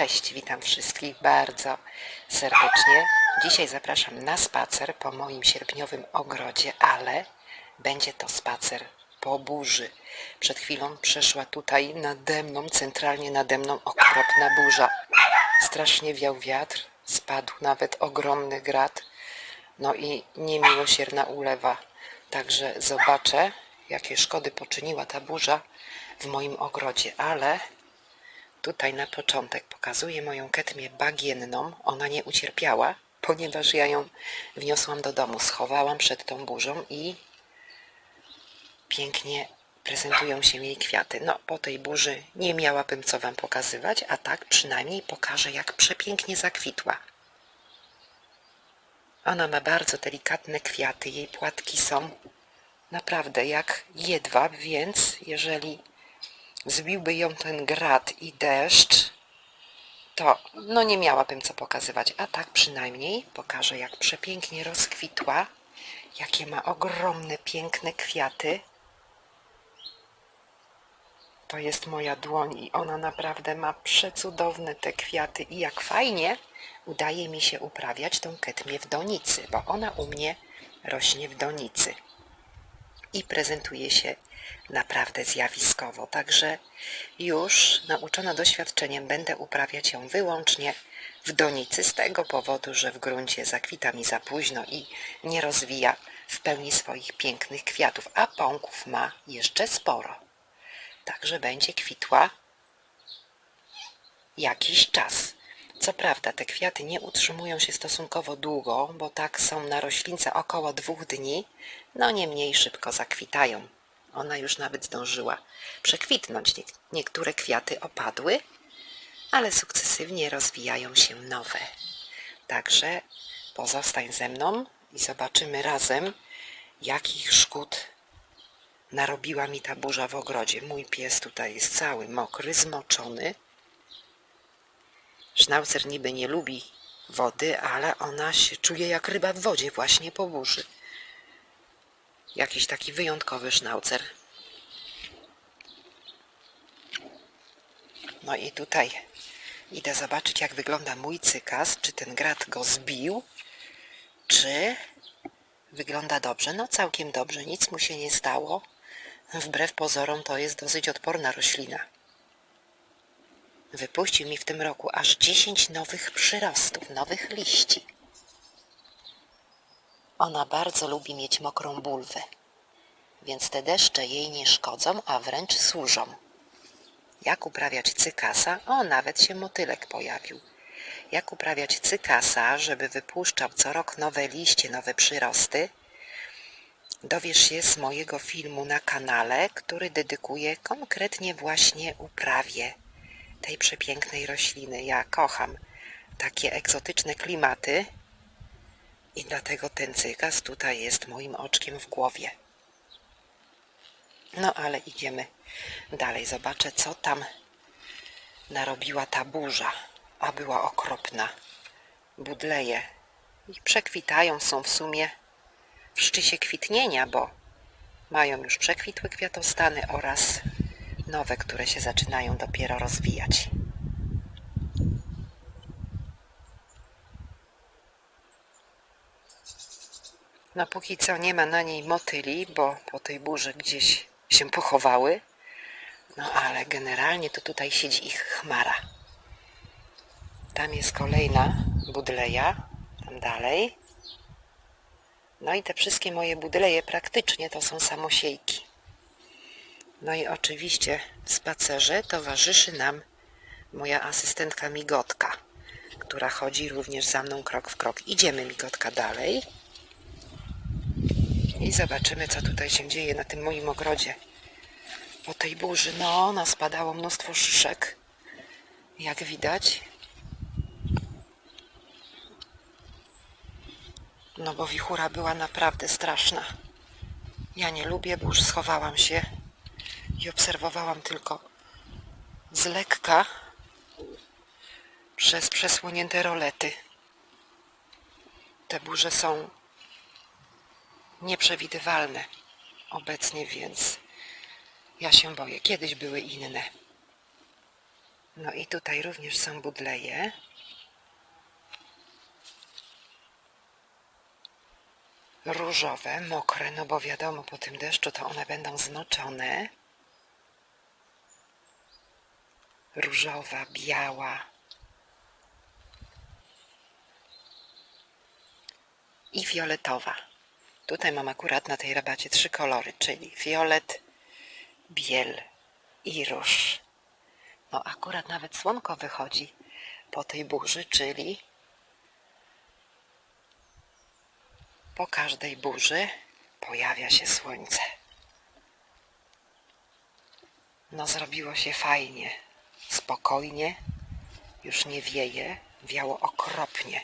Cześć, witam wszystkich bardzo serdecznie. Dzisiaj zapraszam na spacer po moim sierpniowym ogrodzie, ale będzie to spacer po burzy. Przed chwilą przeszła tutaj nade mną, centralnie nade mną okropna burza. Strasznie wiał wiatr, spadł nawet ogromny grad, no i niemiłosierna ulewa. Także zobaczę, jakie szkody poczyniła ta burza w moim ogrodzie, ale Tutaj na początek pokazuję moją ketmię bagienną. Ona nie ucierpiała, ponieważ ja ją wniosłam do domu, schowałam przed tą burzą i pięknie prezentują się jej kwiaty. No, po tej burzy nie miałabym co Wam pokazywać, a tak przynajmniej pokażę, jak przepięknie zakwitła. Ona ma bardzo delikatne kwiaty, jej płatki są naprawdę jak jedwab, więc jeżeli zbiłby ją ten grad i deszcz, to no nie miałabym co pokazywać, a tak przynajmniej pokażę jak przepięknie rozkwitła, jakie ma ogromne, piękne kwiaty. To jest moja dłoń i ona naprawdę ma przecudowne te kwiaty i jak fajnie udaje mi się uprawiać tą ketmię w donicy, bo ona u mnie rośnie w donicy i prezentuje się naprawdę zjawiskowo. Także już nauczona doświadczeniem będę uprawiać ją wyłącznie w donicy z tego powodu, że w gruncie zakwita mi za późno i nie rozwija w pełni swoich pięknych kwiatów, a pąków ma jeszcze sporo. Także będzie kwitła jakiś czas. Co prawda te kwiaty nie utrzymują się stosunkowo długo, bo tak są na roślince około dwóch dni, no niemniej szybko zakwitają. Ona już nawet zdążyła przekwitnąć. Nie- Niektóre kwiaty opadły, ale sukcesywnie rozwijają się nowe. Także pozostań ze mną i zobaczymy razem, jakich szkód narobiła mi ta burza w ogrodzie. Mój pies tutaj jest cały mokry, zmoczony. Sznaucer niby nie lubi wody, ale ona się czuje jak ryba w wodzie właśnie po burzy. Jakiś taki wyjątkowy sznaucer. No i tutaj idę zobaczyć, jak wygląda mój cykas, czy ten grat go zbił, czy wygląda dobrze. No całkiem dobrze, nic mu się nie stało. Wbrew pozorom to jest dosyć odporna roślina. Wypuścił mi w tym roku aż 10 nowych przyrostów, nowych liści. Ona bardzo lubi mieć mokrą bulwę, więc te deszcze jej nie szkodzą, a wręcz służą. Jak uprawiać cykasa? O, nawet się motylek pojawił. Jak uprawiać cykasa, żeby wypuszczał co rok nowe liście, nowe przyrosty? Dowiesz się z mojego filmu na kanale, który dedykuję konkretnie właśnie uprawie tej przepięknej rośliny. Ja kocham takie egzotyczne klimaty i dlatego ten cykas tutaj jest moim oczkiem w głowie. No ale idziemy dalej. Zobaczę, co tam narobiła ta burza. A była okropna. Budleje i przekwitają, są w sumie w szczycie kwitnienia, bo mają już przekwitłe kwiatostany oraz nowe, które się zaczynają dopiero rozwijać. No póki co nie ma na niej motyli, bo po tej burzy gdzieś się pochowały. No ale generalnie to tutaj siedzi ich chmara. Tam jest kolejna budleja, tam dalej. No i te wszystkie moje budleje praktycznie to są samosiejki. No i oczywiście w spacerze towarzyszy nam moja asystentka Migotka, która chodzi również za mną krok w krok. Idziemy Migotka dalej i zobaczymy co tutaj się dzieje na tym moim ogrodzie. Po tej burzy, no, naspadało mnóstwo szyszek, jak widać. No bo wichura była naprawdę straszna. Ja nie lubię burz, schowałam się i obserwowałam tylko z lekka przez przesłonięte rolety. Te burze są nieprzewidywalne obecnie, więc ja się boję. Kiedyś były inne. No i tutaj również są budleje. Różowe, mokre, no bo wiadomo, po tym deszczu to one będą zmoczone. Różowa, biała. I fioletowa. Tutaj mam akurat na tej rabacie trzy kolory, czyli fiolet, biel i róż. No akurat nawet słonko wychodzi po tej burzy, czyli po każdej burzy pojawia się słońce. No zrobiło się fajnie, spokojnie, już nie wieje, wiało okropnie.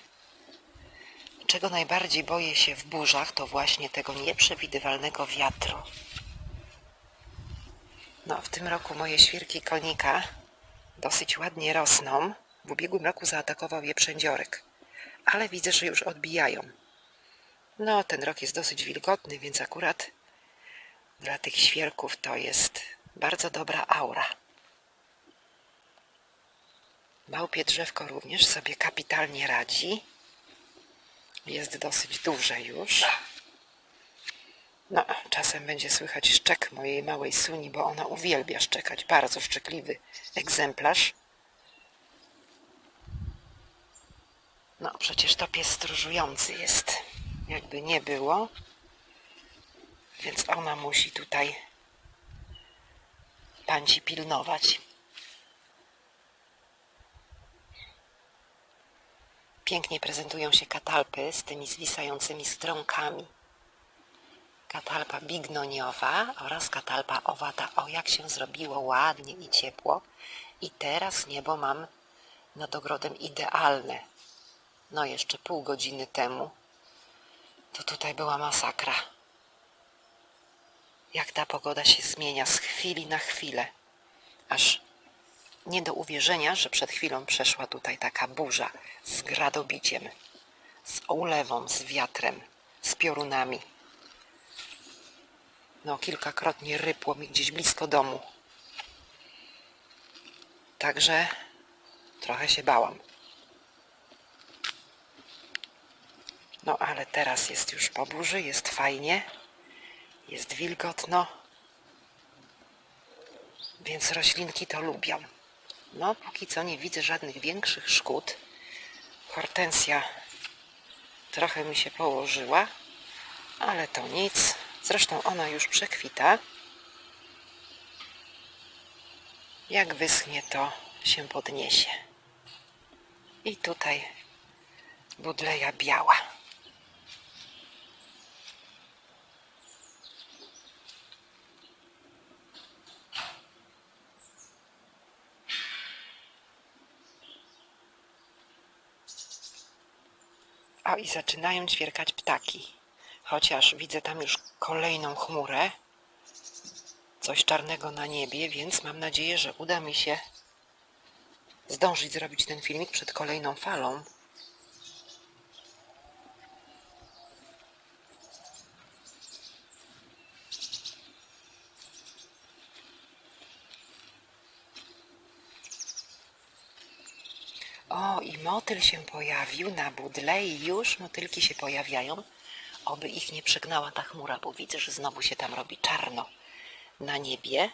Czego najbardziej boję się w burzach, to właśnie tego nieprzewidywalnego wiatru. No, w tym roku moje świrki konika dosyć ładnie rosną. W ubiegłym roku zaatakował je przędziorek, ale widzę, że już odbijają. No, ten rok jest dosyć wilgotny, więc akurat dla tych świerków to jest bardzo dobra aura. Małpie drzewko również sobie kapitalnie radzi. Jest dosyć duże już. No, czasem będzie słychać szczek mojej małej suni, bo ona uwielbia szczekać. Bardzo szczekliwy egzemplarz. No, przecież to pies stróżujący jest. Jakby nie było. Więc ona musi tutaj panci pilnować. Pięknie prezentują się katalpy z tymi zwisającymi strąkami. Katalpa bignoniowa oraz katalpa owata. O, jak się zrobiło ładnie i ciepło. I teraz niebo mam nad ogrodem idealne. No jeszcze pół godziny temu to tutaj była masakra. Jak ta pogoda się zmienia z chwili na chwilę. Aż nie do uwierzenia, że przed chwilą przeszła tutaj taka burza z gradobiciem, z ulewą, z wiatrem, z piorunami. No, kilkakrotnie rypło mi gdzieś blisko domu. Także trochę się bałam. No, ale teraz jest już po burzy, jest fajnie, jest wilgotno, więc roślinki to lubią. No, póki co nie widzę żadnych większych szkód. Hortensja trochę mi się położyła, ale to nic. Zresztą ona już przekwita. Jak wyschnie, to się podniesie. I tutaj budleja biała. I zaczynają ćwierkać ptaki. Chociaż widzę tam już kolejną chmurę. Coś czarnego na niebie, więc mam nadzieję, że uda mi się zdążyć zrobić ten filmik przed kolejną falą. O, i motyl się pojawił na budle i już motylki się pojawiają. Oby ich nie przegnała ta chmura, bo widzę, że znowu się tam robi czarno na niebie.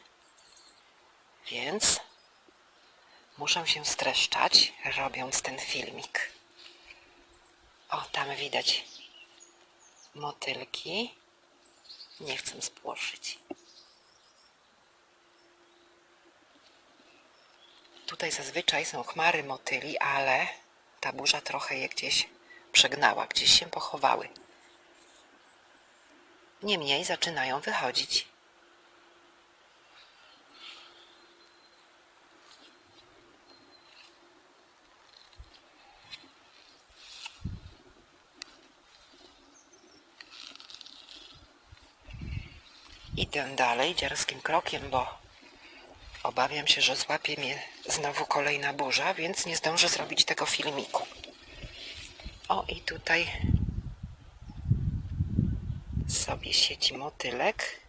Więc muszę się streszczać, robiąc ten filmik. O, tam widać motylki. Nie chcę spłoszyć. Tutaj zazwyczaj są chmary motyli, ale ta burza trochę je gdzieś przegnała, gdzieś się pochowały. Niemniej zaczynają wychodzić. Idę dalej dziarskim krokiem, bo obawiam się, że złapie mnie znowu kolejna burza, więc nie zdążę zrobić tego filmiku. O, i tutaj sobie siedzi motylek.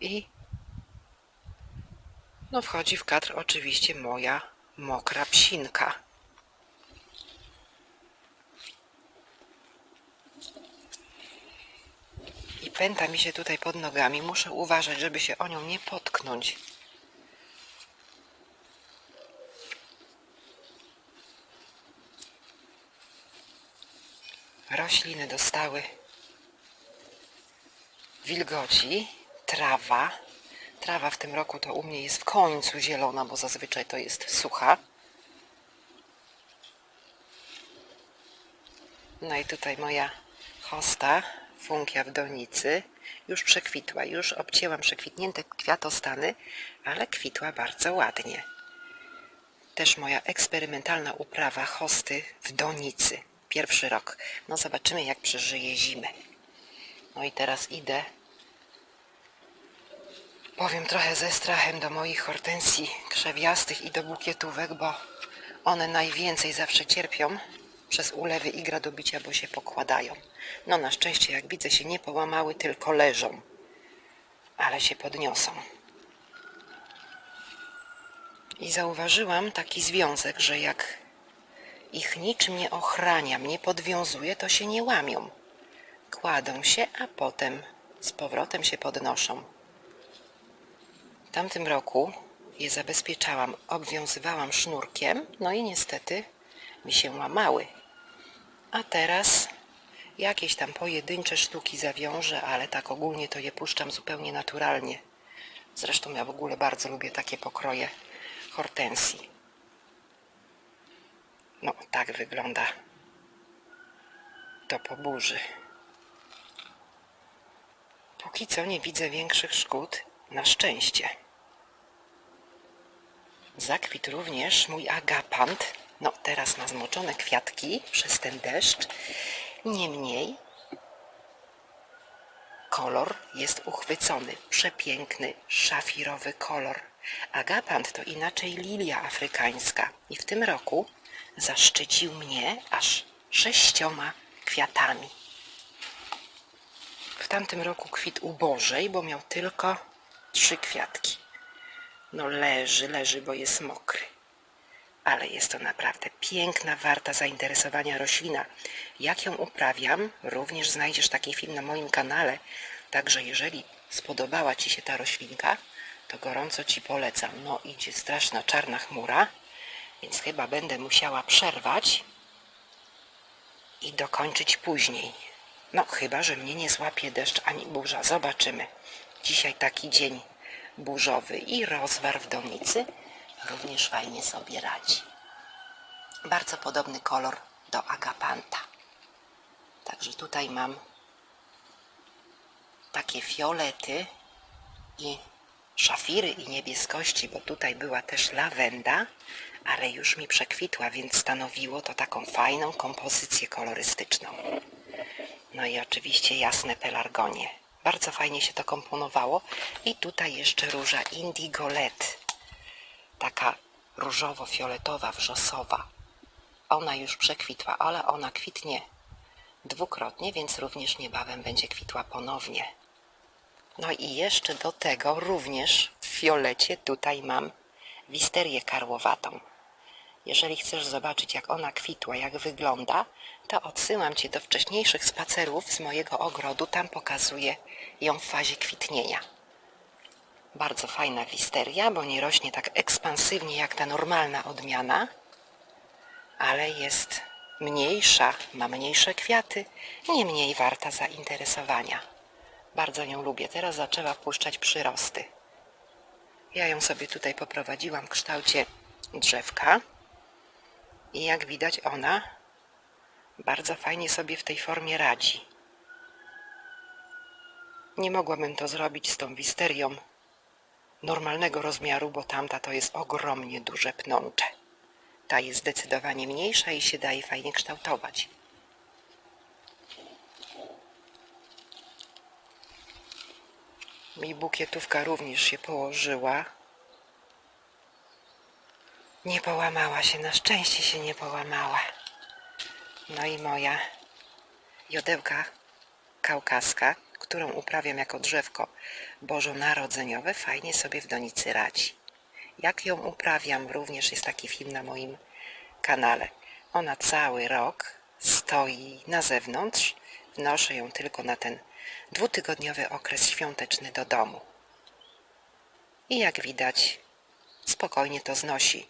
I no wchodzi w kadr oczywiście moja mokra psinka. Pęta mi się tutaj pod nogami. Muszę uważać, żeby się o nią nie potknąć. Rośliny dostały wilgoci, trawa. Trawa w tym roku to u mnie jest w końcu zielona, bo zazwyczaj to jest sucha. No i tutaj moja hosta, funkia w donicy, już przekwitła. Już obcięłam przekwitnięte kwiatostany, ale kwitła bardzo ładnie. Też moja eksperymentalna uprawa hosty w donicy. Pierwszy rok. No zobaczymy jak przeżyje zimę. No i teraz idę. Powiem trochę ze strachem do moich hortensji krzewiastych i do bukietówek, bo one najwięcej zawsze cierpią przez ulewy i gradobicia, bo się pokładają. No na szczęście, jak widzę, się nie połamały, tylko leżą. Ale się podniosą. I zauważyłam taki związek, że jak ich niczym nie ochraniam, nie podwiązuję, to się nie łamią. Kładą się, a potem z powrotem się podnoszą. W tamtym roku je zabezpieczałam, obwiązywałam sznurkiem, no i niestety mi się łamały. A teraz jakieś tam pojedyncze sztuki zawiążę, ale tak ogólnie to je puszczam zupełnie naturalnie. Zresztą ja w ogóle bardzo lubię takie pokroje hortensji. No, tak wygląda to po burzy. Póki co nie widzę większych szkód, na szczęście. Zakwitł również mój agapant. No, teraz ma zmoczone kwiatki przez ten deszcz. Niemniej kolor jest uchwycony. Przepiękny, szafirowy kolor. Agapant to inaczej lilia afrykańska. I w tym roku zaszczycił mnie aż sześcioma kwiatami. W tamtym roku kwit ubożej, bo miał tylko trzy kwiatki. No leży, leży, bo jest mokry. Ale jest to naprawdę piękna, warta zainteresowania roślina. Jak ją uprawiam, również znajdziesz taki film na moim kanale. Także jeżeli spodobała Ci się ta roślinka, to gorąco Ci polecam. No idzie straszna czarna chmura, więc chyba będę musiała przerwać i dokończyć później. No chyba, że mnie nie złapie deszcz ani burza. Zobaczymy. Dzisiaj taki dzień burzowy i rozwar w donicy również fajnie sobie radzi. Bardzo podobny kolor do agapanta. Także tutaj mam takie fiolety i szafiry i niebieskości, bo tutaj była też lawenda, ale już mi przekwitła, więc stanowiło to taką fajną kompozycję kolorystyczną. No i oczywiście jasne pelargonie. Bardzo fajnie się to komponowało. I tutaj jeszcze róża Indigo LED. Taka różowo-fioletowa, wrzosowa. Ona już przekwitła, ale ona kwitnie dwukrotnie, więc również niebawem będzie kwitła ponownie. No i jeszcze do tego również w fiolecie tutaj mam wisterię karłowatą. Jeżeli chcesz zobaczyć, jak ona kwitła, jak wygląda, to odsyłam Cię do wcześniejszych spacerów z mojego ogrodu. Tam pokazuję ją w fazie kwitnienia. Bardzo fajna wisteria, bo nie rośnie tak ekspansywnie jak ta normalna odmiana, ale jest mniejsza, ma mniejsze kwiaty, niemniej warta zainteresowania. Bardzo ją lubię. Teraz zaczęła puszczać przyrosty. Ja ją sobie tutaj poprowadziłam w kształcie drzewka. I jak widać ona bardzo fajnie sobie w tej formie radzi. Nie mogłabym to zrobić z tą wisterią normalnego rozmiaru, bo tamta to jest ogromnie duże pnącze. Ta jest zdecydowanie mniejsza i się daje fajnie kształtować. Mi bukietówka również się położyła. Nie połamała się, na szczęście się nie połamała. No i moja jodełka kaukaska, którą uprawiam jako drzewko bożonarodzeniowe, fajnie sobie w donicy radzi. Jak ją uprawiam, również jest taki film na moim kanale. Ona cały rok stoi na zewnątrz. Wnoszę ją tylko na ten dwutygodniowy okres świąteczny do domu. I jak widać, spokojnie to znosi.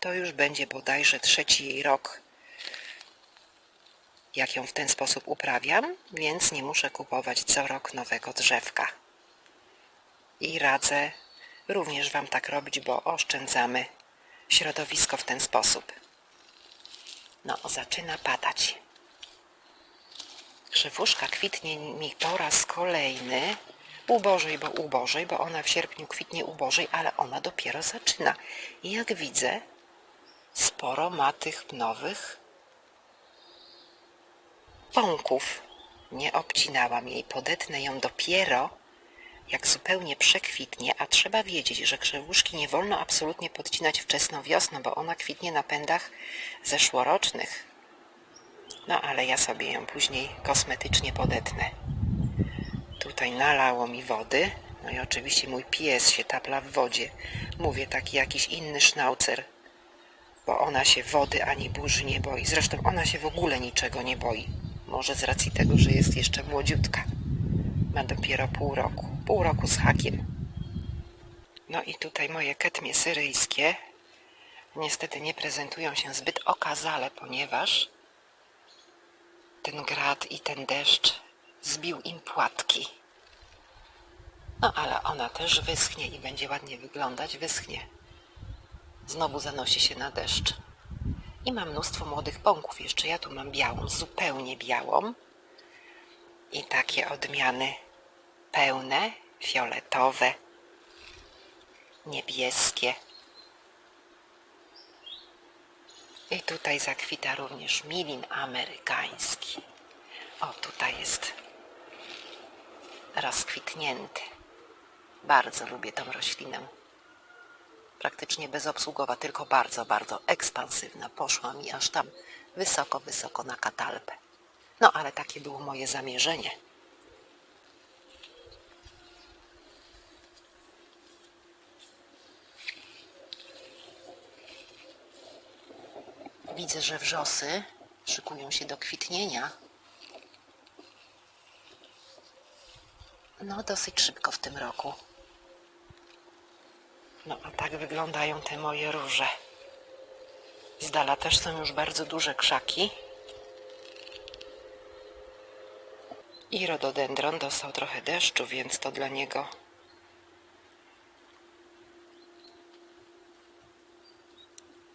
To już będzie bodajże trzeci jej rok, jak ją w ten sposób uprawiam, więc nie muszę kupować co rok nowego drzewka. I radzę również Wam tak robić, bo oszczędzamy środowisko w ten sposób. No, zaczyna padać. Krzywuszka kwitnie mi po raz kolejny. Ubożej, bo ubożej, bo ona w sierpniu kwitnie ubożej, ale ona dopiero zaczyna. I jak widzę, sporo ma tych nowych pąków. Nie obcinałam jej, podetnę ją dopiero jak zupełnie przekwitnie, a trzeba wiedzieć, że krzewuszki nie wolno absolutnie podcinać wczesną wiosną, bo ona kwitnie na pędach zeszłorocznych. No ale ja sobie ją później kosmetycznie podetnę. Tutaj nalało mi wody, no i oczywiście mój pies się tapla w wodzie. Mówię taki jakiś inny sznaucer, bo ona się wody ani burzy nie boi. Zresztą ona się w ogóle niczego nie boi. Może z racji tego, że jest jeszcze młodziutka. Ma dopiero pół roku. Pół roku z hakiem. No i tutaj moje ketmie syryjskie niestety nie prezentują się zbyt okazale, ponieważ ten grad i ten deszcz zbił im płatki. No ale ona też wyschnie i będzie ładnie wyglądać. Wyschnie. Znowu zanosi się na deszcz. I mam mnóstwo młodych pąków jeszcze. Ja tu mam białą, zupełnie białą. I takie odmiany pełne, fioletowe, niebieskie. I tutaj zakwita również milin amerykański. O, tutaj jest rozkwitnięty. Bardzo lubię tą roślinę. Praktycznie bezobsługowa, tylko bardzo, bardzo ekspansywna. Poszła mi aż tam wysoko, wysoko na katalpę. No ale takie było moje zamierzenie. Widzę, że wrzosy szykują się do kwitnienia. No, dosyć szybko w tym roku. No, a tak wyglądają te moje róże. Z dala też są już bardzo duże krzaki. I rododendron dostał trochę deszczu, więc to dla niego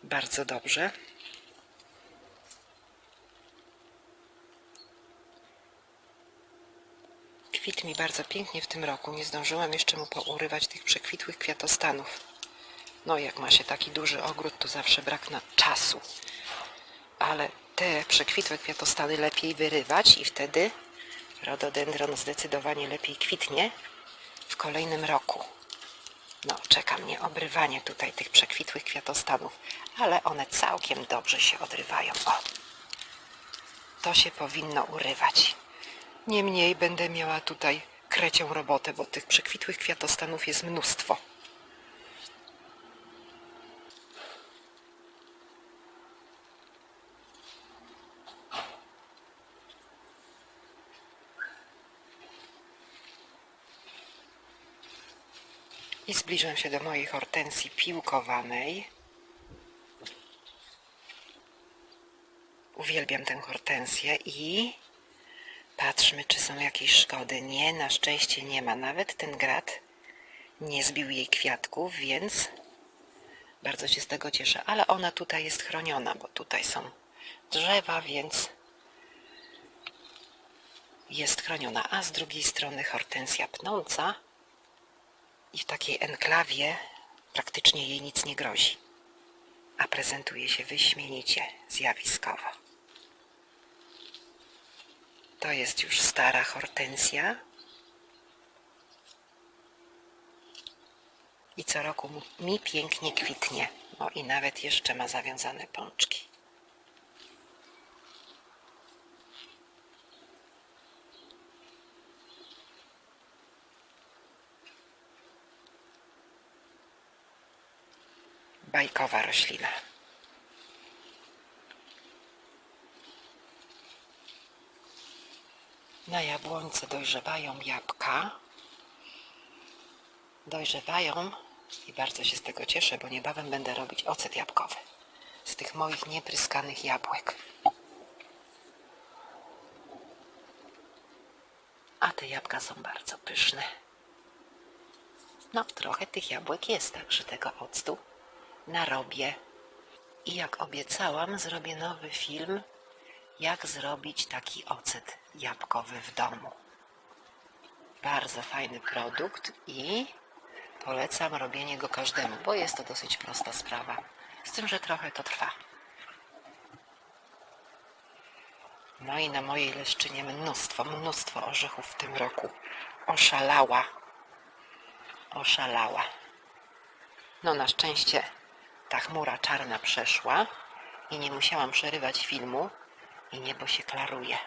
bardzo dobrze. Kwit mi bardzo pięknie w tym roku. Nie zdążyłam jeszcze mu pourywać tych przekwitłych kwiatostanów. No, jak ma się taki duży ogród, to zawsze brak na czasu. Ale te przekwitłe kwiatostany lepiej wyrywać i wtedy rododendron zdecydowanie lepiej kwitnie w kolejnym roku. No, czeka mnie obrywanie tutaj tych przekwitłych kwiatostanów, ale one całkiem dobrze się odrywają. O, to się powinno urywać. Niemniej będę miała tutaj krecią robotę, bo tych przekwitłych kwiatostanów jest mnóstwo. I zbliżam się do mojej hortensji piłkowanej. Uwielbiam tę hortensję i patrzmy, czy są jakieś szkody. Nie, na szczęście nie ma. Nawet ten grat nie zbił jej kwiatków, więc bardzo się z tego cieszę. Ale ona tutaj jest chroniona, bo tutaj są drzewa, więc jest chroniona. A z drugiej strony hortensja pnąca i w takiej enklawie praktycznie jej nic nie grozi, a prezentuje się wyśmienicie, zjawiskowo. To jest już stara hortensja. I co roku mi pięknie kwitnie. No i nawet jeszcze ma zawiązane pączki. Bajkowa roślina. Na jabłońce dojrzewają jabłka. Dojrzewają i bardzo się z tego cieszę, bo niebawem będę robić ocet jabłkowy z tych moich niepryskanych jabłek. A te jabłka są bardzo pyszne. No, trochę tych jabłek jest, także tego octu narobię. I jak obiecałam, zrobię nowy film, jak zrobić taki ocet jabłkowy w domu. Bardzo fajny produkt i polecam robienie go każdemu, bo jest to dosyć prosta sprawa. Z tym, że trochę to trwa. No i na mojej leszczynie mnóstwo, mnóstwo orzechów w tym roku. Oszalała. Oszalała. No na szczęście ta chmura czarna przeszła i nie musiałam przerywać filmu i niebo się klaruje.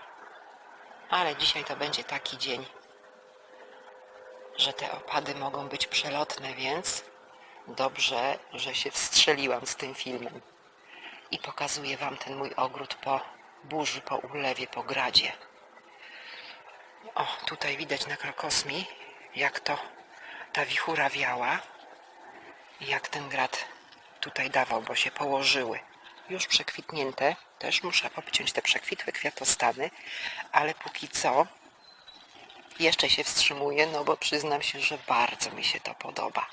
Ale dzisiaj to będzie taki dzień, że te opady mogą być przelotne, więc dobrze, że się wstrzeliłam z tym filmem. I pokazuję Wam ten mój ogród po burzy, po ulewie, po gradzie. O, tutaj widać na krokosmi, jak to ta wichura wiała i jak ten grad tutaj dawał, bo się położyły. Już przekwitnięte, też muszę obciąć te przekwitłe kwiatostany, ale póki co jeszcze się wstrzymuję, no bo przyznam się, że bardzo mi się to podoba.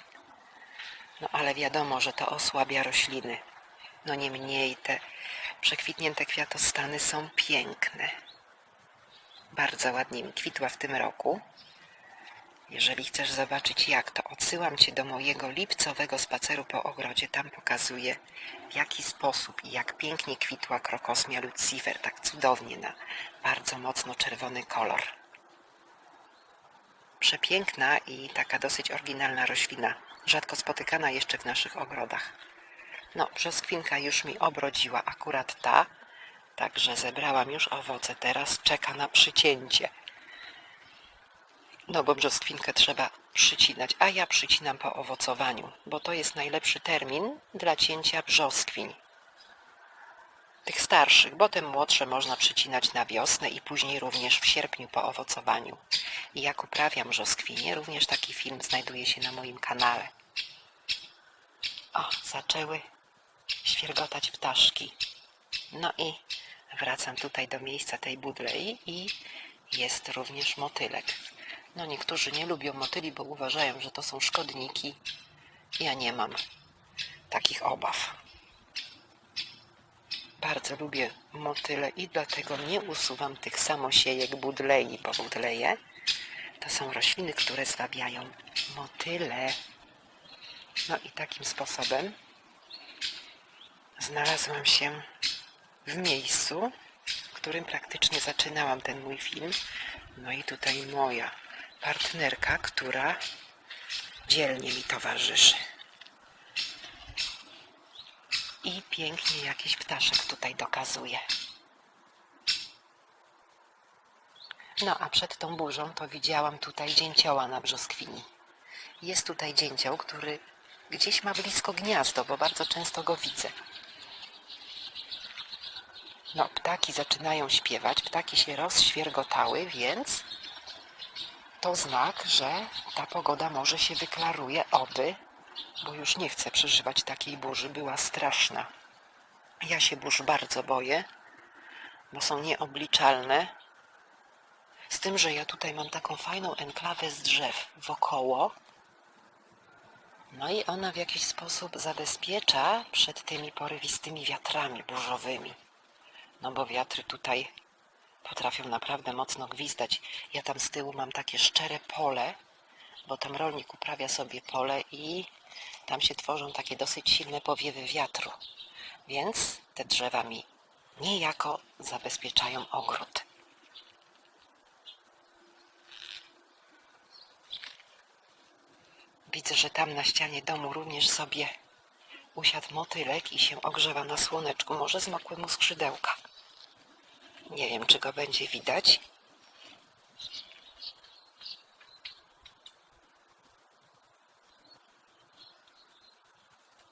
No ale wiadomo, że to osłabia rośliny. No niemniej te przekwitnięte kwiatostany są piękne. Bardzo ładnie mi kwitła w tym roku. Jeżeli chcesz zobaczyć jak, to odsyłam Cię do mojego lipcowego spaceru po ogrodzie. Tam pokazuję w jaki sposób i jak pięknie kwitła krokosmia lucifer, tak cudownie na bardzo mocno czerwony kolor. Przepiękna i taka dosyć oryginalna roślina, rzadko spotykana jeszcze w naszych ogrodach. No, brzoskwinka już mi obrodziła akurat ta, także zebrałam już owoce, teraz czeka na przycięcie. No bo brzoskwinkę trzeba przycinać, a ja przycinam po owocowaniu, bo to jest najlepszy termin dla cięcia brzoskwiń. Tych starszych, bo te młodsze można przycinać na wiosnę i później również w sierpniu po owocowaniu. I jak uprawiam brzoskwinie, również taki film znajduje się na moim kanale. O, zaczęły świergotać ptaszki. No i wracam tutaj do miejsca tej budlei i jest również motylek. No niektórzy nie lubią motyli, bo uważają, że to są szkodniki. Ja nie mam takich obaw. Bardzo lubię motyle i dlatego nie usuwam tych samosiejek budlei, bo budleje to są rośliny, które zwabiają motyle. No i takim sposobem znalazłam się w miejscu, w którym praktycznie zaczynałam ten mój film. No i tutaj moja partnerka, która dzielnie mi towarzyszy. I pięknie jakiś ptaszek tutaj dokazuje. No a przed tą burzą to widziałam tutaj dzięcioła na brzoskwini. Jest tutaj dzięcioł, który gdzieś ma blisko gniazdo, bo bardzo często go widzę. No, ptaki zaczynają śpiewać, ptaki się rozświergotały, więc to znak, że ta pogoda może się wyklaruje, oby, bo już nie chcę przeżywać takiej burzy, była straszna. Ja się burz bardzo boję, bo są nieobliczalne. Z tym, że ja tutaj mam taką fajną enklawę z drzew wokoło. No i ona w jakiś sposób zabezpiecza przed tymi porywistymi wiatrami burzowymi. No bo wiatry tutaj potrafią naprawdę mocno gwizdać. Ja tam z tyłu mam takie szczere pole, bo tam rolnik uprawia sobie pole i tam się tworzą takie dosyć silne powiewy wiatru. Więc te drzewa mi niejako zabezpieczają ogród. Widzę, że tam na ścianie domu również sobie usiadł motylek i się ogrzewa na słoneczku. Może zmokły mu skrzydełka. Nie wiem, czy go będzie widać.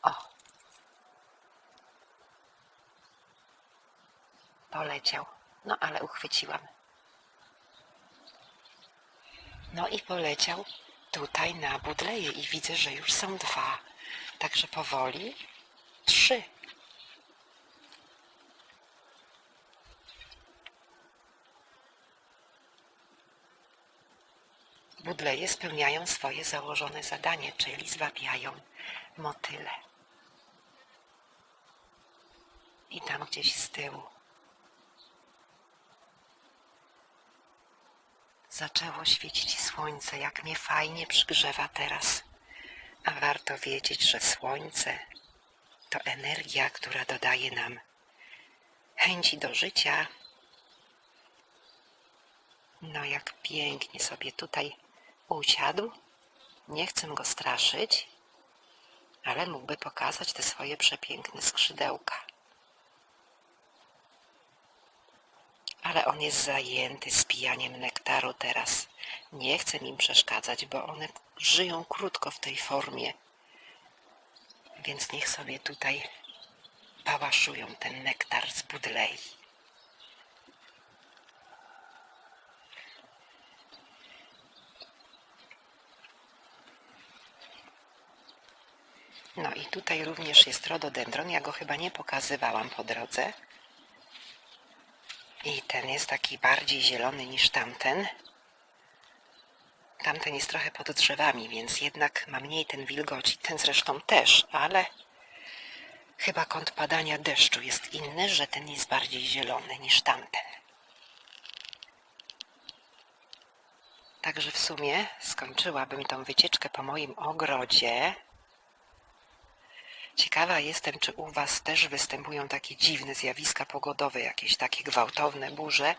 O. Poleciał. No ale uchwyciłam. No i poleciał tutaj na budleje i widzę, że już są dwa. Także powoli trzy. Budleje spełniają swoje założone zadanie, czyli zwabiają motyle. I tam gdzieś z tyłu zaczęło świecić słońce, jak mnie fajnie przygrzewa teraz. A warto wiedzieć, że słońce to energia, która dodaje nam chęci do życia. No, jak pięknie sobie tutaj usiadł. Nie chcę go straszyć, ale mógłby pokazać te swoje przepiękne skrzydełka. Ale on jest zajęty spijaniem nektaru teraz. Nie chcę im przeszkadzać, bo one żyją krótko w tej formie. Więc niech sobie tutaj pałaszują ten nektar z budlei. No i tutaj również jest rododendron. Ja go chyba nie pokazywałam po drodze. I ten jest taki bardziej zielony niż tamten. Tamten jest trochę pod drzewami, więc jednak ma mniej ten wilgoci. Ten zresztą też, ale chyba kąt padania deszczu jest inny, że ten jest bardziej zielony niż tamten. Także w sumie skończyłabym tą wycieczkę po moim ogrodzie. Ciekawa jestem, czy u Was też występują takie dziwne zjawiska pogodowe, jakieś takie gwałtowne burze?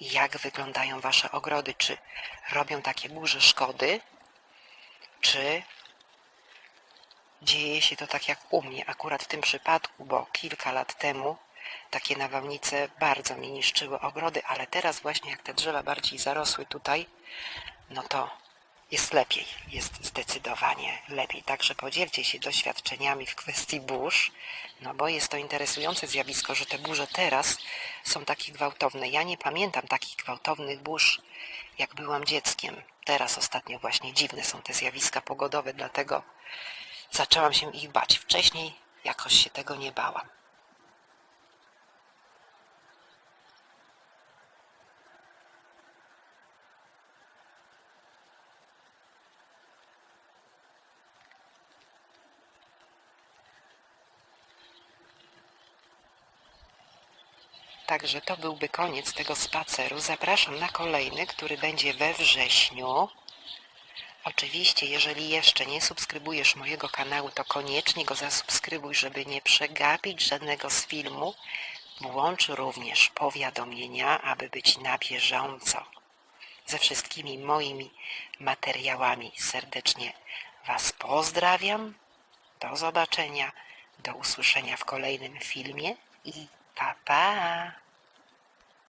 I jak wyglądają Wasze ogrody, czy robią takie burze szkody, czy dzieje się to tak jak u mnie, akurat w tym przypadku, bo kilka lat temu takie nawałnice bardzo mi niszczyły ogrody, ale teraz właśnie jak te drzewa bardziej zarosły tutaj, no to jest lepiej, jest zdecydowanie lepiej. Także podzielcie się doświadczeniami w kwestii burz, no bo jest to interesujące zjawisko, że te burze teraz są takie gwałtowne. Ja nie pamiętam takich gwałtownych burz, jak byłam dzieckiem. Teraz ostatnio właśnie dziwne są te zjawiska pogodowe, dlatego zaczęłam się ich bać. Wcześniej jakoś się tego nie bałam. Także to byłby koniec tego spaceru. Zapraszam na kolejny, który będzie we wrześniu. Oczywiście, jeżeli jeszcze nie subskrybujesz mojego kanału, to koniecznie go zasubskrybuj, żeby nie przegapić żadnego z filmu. Włącz również powiadomienia, aby być na bieżąco ze wszystkimi moimi materiałami. Serdecznie Was pozdrawiam. Do zobaczenia, do usłyszenia w kolejnym filmie i pa pa!